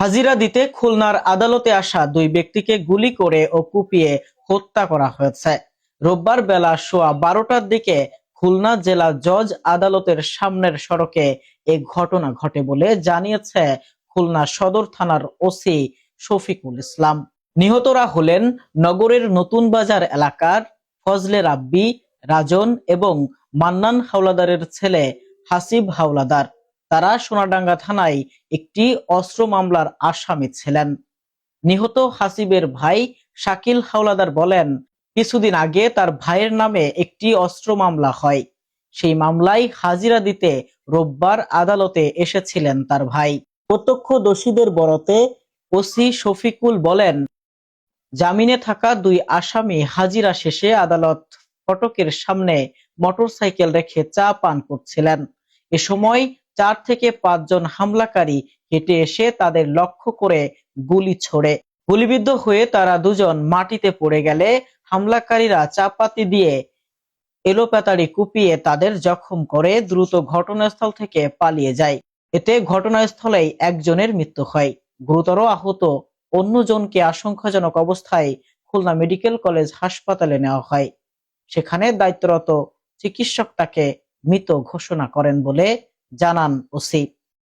হাজিরা দিতে খুলনার আদালতে আসা দুই ব্যক্তিকে গুলি করে ও কুপিয়ে হত্যা করা হয়েছে। রোববার বেলা সোয়া বারোটার দিকে খুলনা জেলা জজ আদালতের সামনের সড়কে এ ঘটনা ঘটে বলে জানিয়েছে খুলনা সদর থানার ওসি শফিকুল ইসলাম। নিহতরা হলেন নগরের নতুন বাজার এলাকার ফজলে রাব্বি, রাজন এবং মান্নান হাওলাদারের ছেলে হাসিব হাওলাদার। তারা সোনাডাঙ্গা থানায় একটি অস্ত্র মামলার আসামি ছিলেন। নিহত হাসিবের ভাই শাকিল হাওলাদার বলেন, কিছুদিন আগে তার ভাইয়ের নামে একটি অস্ত্র মামলা হয়। সেই মামলায় হাজিরা দিতে রোববার আদালতে এসেছিলেন তার ভাই। প্রত্যক্ষদর্শীদের বরতে ওসি শফিকুল বলেন, জামিনে থাকা দুই আসামি হাজিরা শেষে আদালত ফটকের সামনে মোটরসাইকেল রেখে চা পান করছিলেন। এ সময় চার থেকে পাঁচজন হামলাকারী হেঁটে এসে তাদের লক্ষ্য করে গুলি ছোড়ে। গুলিবিদ্ধ হয়ে তারা দুজন মাটিতে পড়ে গেলে হামলাকারীরা চাপাতি দিয়ে এলোপাতাড়ি কুপিয়ে তাদের জখম করে দ্রুত ঘটনাস্থল থেকে পালিয়ে যায়। এতে ঘটনাস্থলেই একজনের মৃত্যু হয়। গুরুতর আহত অন্যজনকে আশঙ্কাজনক অবস্থায় খুলনা মেডিকেল কলেজ হাসপাতালে নেওয়া হয়। সেখানে দায়িত্বরত চিকিৎসক তাকে মৃত ঘোষণা করেন বলে জানান ওসি।